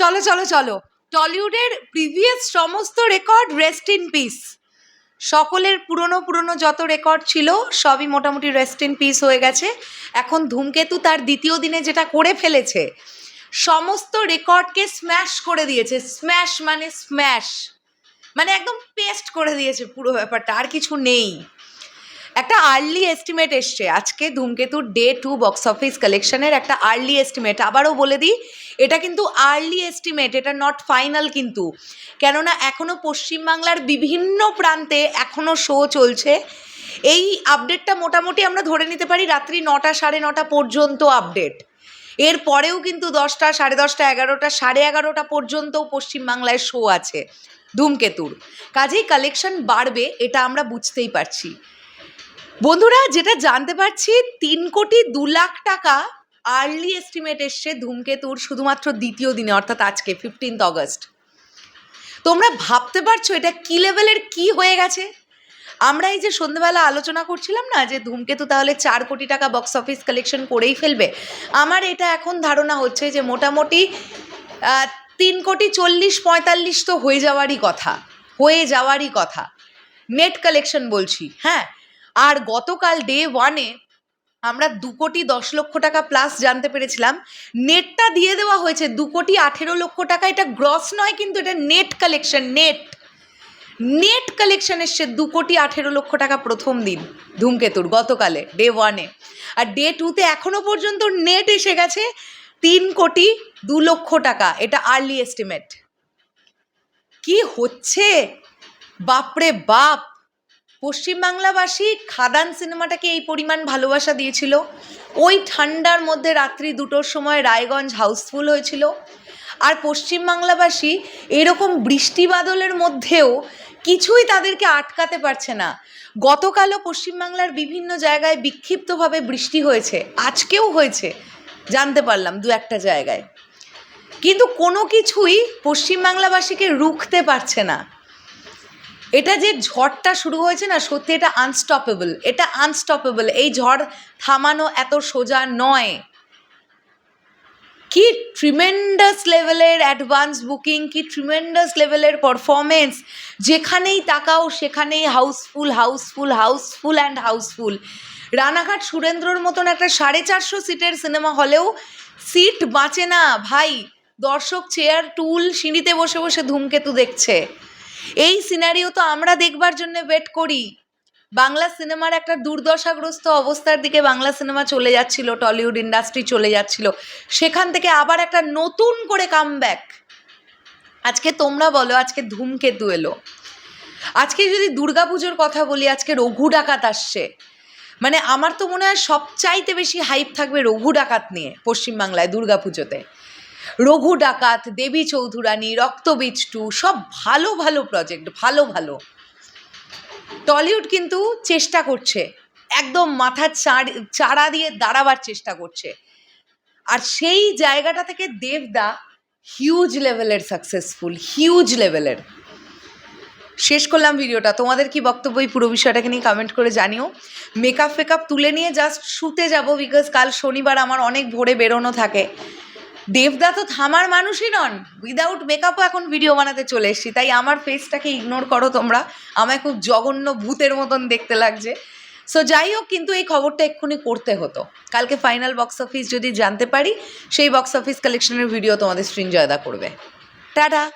চলো চলো চলো। টলিউডের প্রিভিয়াস সমস্ত রেকর্ড রেস্ট ইন পিস সকলের পুরনো পুরনো যত রেকর্ড ছিল, সবই মোটামুটি রেস্ট ইন পিস হয়ে গেছে। এখন ধূমকেতু তার দ্বিতীয় দিনে যেটা করে ফেলেছে, সমস্ত রেকর্ডকে স্ম্যাশ করে দিয়েছে। স্ম্যাশ মানে স্ম্যাশ মানে একদম পেস্ট করে দিয়েছে পুরো ব্যাপারটা, আর কিছু নেই। একটা আর্লি এস্টিমেট এসছে। আজকে ধূমকেতুর ডে টু বক্স অফিস কালেকশনের একটা আর্লি এস্টিমেট আবারও বলে দিই, এটা কিন্তু আর্লি এস্টিমেট এটা নট ফাইনাল কিন্তু। কেননা এখনও পশ্চিমবাংলার বিভিন্ন প্রান্তে এখনও শো চলছে। এই আপডেটটা মোটামুটি আমরা ধরে নিতে পারি রাত্রি নটা সাড়ে নটা পর্যন্ত আপডেট এর পরেও কিন্তু দশটা, সাড়ে দশটা, এগারোটা, সাড়ে এগারোটা পর্যন্তও পশ্চিমবাংলায় শো আছে ধূমকেতুর। কাজেই কালেকশন বাড়বে, এটা আমরা বুঝতেই পারছি। বন্ধুরা, যেটা জানতে পারছি, তিন কোটি দু লাখ টাকা আর্লি এস্টিমেট এসছে ধূমকেতুর শুধুমাত্র দ্বিতীয় দিনে, অর্থাৎ আজকে ফিফটিন্থ অগস্ট তোমরা ভাবতে পারছ এটা কি লেভেলের কি হয়ে গেছে? আমরা এই যে সন্ধ্যেবেলা আলোচনা করছিলাম না, যে ধূমকেতু তাহলে চার কোটি টাকা বক্স অফিস কালেকশন করেই ফেলবে? আমার এটা এখন ধারণা হচ্ছে যে মোটামুটি তিন কোটি চল্লিশ, পঁয়তাল্লিশ তো হয়ে যাওয়ারই কথা, হয়ে যাওয়ারই কথা। নেট কালেকশন বলছি হ্যাঁ? আর গতকাল ডে ওয়ানে আমরা দু কোটি দশ লক্ষ টাকা প্লাস জানতে পেরেছিলাম। নেটটা দিয়ে দেওয়া হয়েছে দু কোটি আঠেরো লক্ষ টাকা। এটা গ্রস নয়, কিন্তু এটা net collection net net collection এসছে দু কোটি আঠেরো লক্ষ টাকা প্রথম দিন, ধূমকেতুর, গতকালে ডে ওয়ানে আর ডে টুতে এখনও পর্যন্ত নেট এসে গেছে তিন কোটি দু লক্ষ টাকা, এটা আর্লি এস্টিমেট কি হচ্ছে? বাপরে বাপ! পশ্চিমবাংলাবাসী খাদান সিনেমাটাকে এই পরিমাণ ভালোবাসা দিয়েছিল। ওই ঠান্ডার মধ্যে রাত্রি দুটোর সময় রায়গঞ্জ হাউসফুল হয়েছিল। আর পশ্চিমবাংলাবাসী এরকম বৃষ্টি বাদলের মধ্যেও কিছুই তাদেরকে আটকাতে পারছে না। গতকালও পশ্চিমবাংলার বিভিন্ন জায়গায় বিক্ষিপ্তভাবে বৃষ্টি হয়েছে। আজকেও হয়েছে, জানতে পারলাম দু একটা জায়গায়। কিন্তু কোনো কিছুই পশ্চিমবাংলাবাসীকে রুখতে পারছে না। এটা যে ঝড়টা শুরু হয়েছে না, সত্যি এটা আনস্টপেবল এটা আনস্টপেবল এই ঝড় থামানো এত সোজা নয়। কি ট্রিমেন্ডাস লেভেলের অ্যাডভান্স বুকিং কি ট্রিমেন্ডাস লেভেলের পারফরমেন্স যেখানেই তাকাও, সেখানেই houseful houseful houseful and houseful Ranaghat সুরেন্দ্রর মতন একটা সাড়ে চারশো সিটের সিনেমা হলেও সিট বাঁচে না। ভাই, দর্শক চেয়ার টুল সিঁড়িতে বসে বসে ধূমকেতু দেখছে। এই সিনারিও তো আমরা দেখবার জন্য ওয়েট করি। বাংলা সিনেমার একটা দুর্দশাগ্রস্ত অবস্থার দিকে বাংলা সিনেমা চলে যাচ্ছিল টলিউড ইন্ডাস্ট্রি চলে যাচ্ছিল। সেখান থেকে আবার একটা নতুন করে কামব্যাক আজকে তোমরা বলো, আজকে ধূমকেতু এলো। আজকে যদি দুর্গাপুজোর কথা বলি, আজকে রঘু ডাকাত আসছে। মানে আমার তো মনে হয় সবচাইতে বেশি হাইপ থাকবে রঘু ডাকাত নিয়ে পশ্চিমবাংলায় দুর্গাপুজোতে। রঘু ডাকাত, দেবী চৌধুরানী, রক্তবীজ টু, সব ভালো ভালো প্রজেক্ট ভালো ভালো। টলিউড কিন্তু চেষ্টা করছে, একদম মাথার চাড় দিয়ে দাঁড়াবার চেষ্টা করছে। আর সেই জায়গাটা থেকে দেবদা হিউজ লেভেলের সাকসেসফুল হিউজ লেভেলের শেষ করলাম ভিডিওটা, তোমাদের কি বক্তব্য এই পুরো বিষয়টাকে নিয়ে কমেন্ট করে জানিও। মেকআপ ফেকআপ তুলে নিয়ে জাস্ট শুতে যাব বিকজ কাল শনিবার আমার অনেক ভোরে বেরোনো থাকে। দেবদা তো থামার মানুষই নন। উইদাউট মেকআপও এখন ভিডিও বানাতে চলে এসেছি, তাই আমার ফেসটাকে ইগনোর করো তোমরা। আমায় খুব জঘন্য ভূতের মতন দেখতে লাগছে। সো যাই হোক, কিন্তু এই খবরটা এক্ষুনি করতে হতো। কালকে ফাইনাল বক্স অফিস যদি জানতে পারি, সেই বক্স অফিস কালেকশনের ভিডিও তোমাদের সৃঞ্জয়দা করবে। টাটা!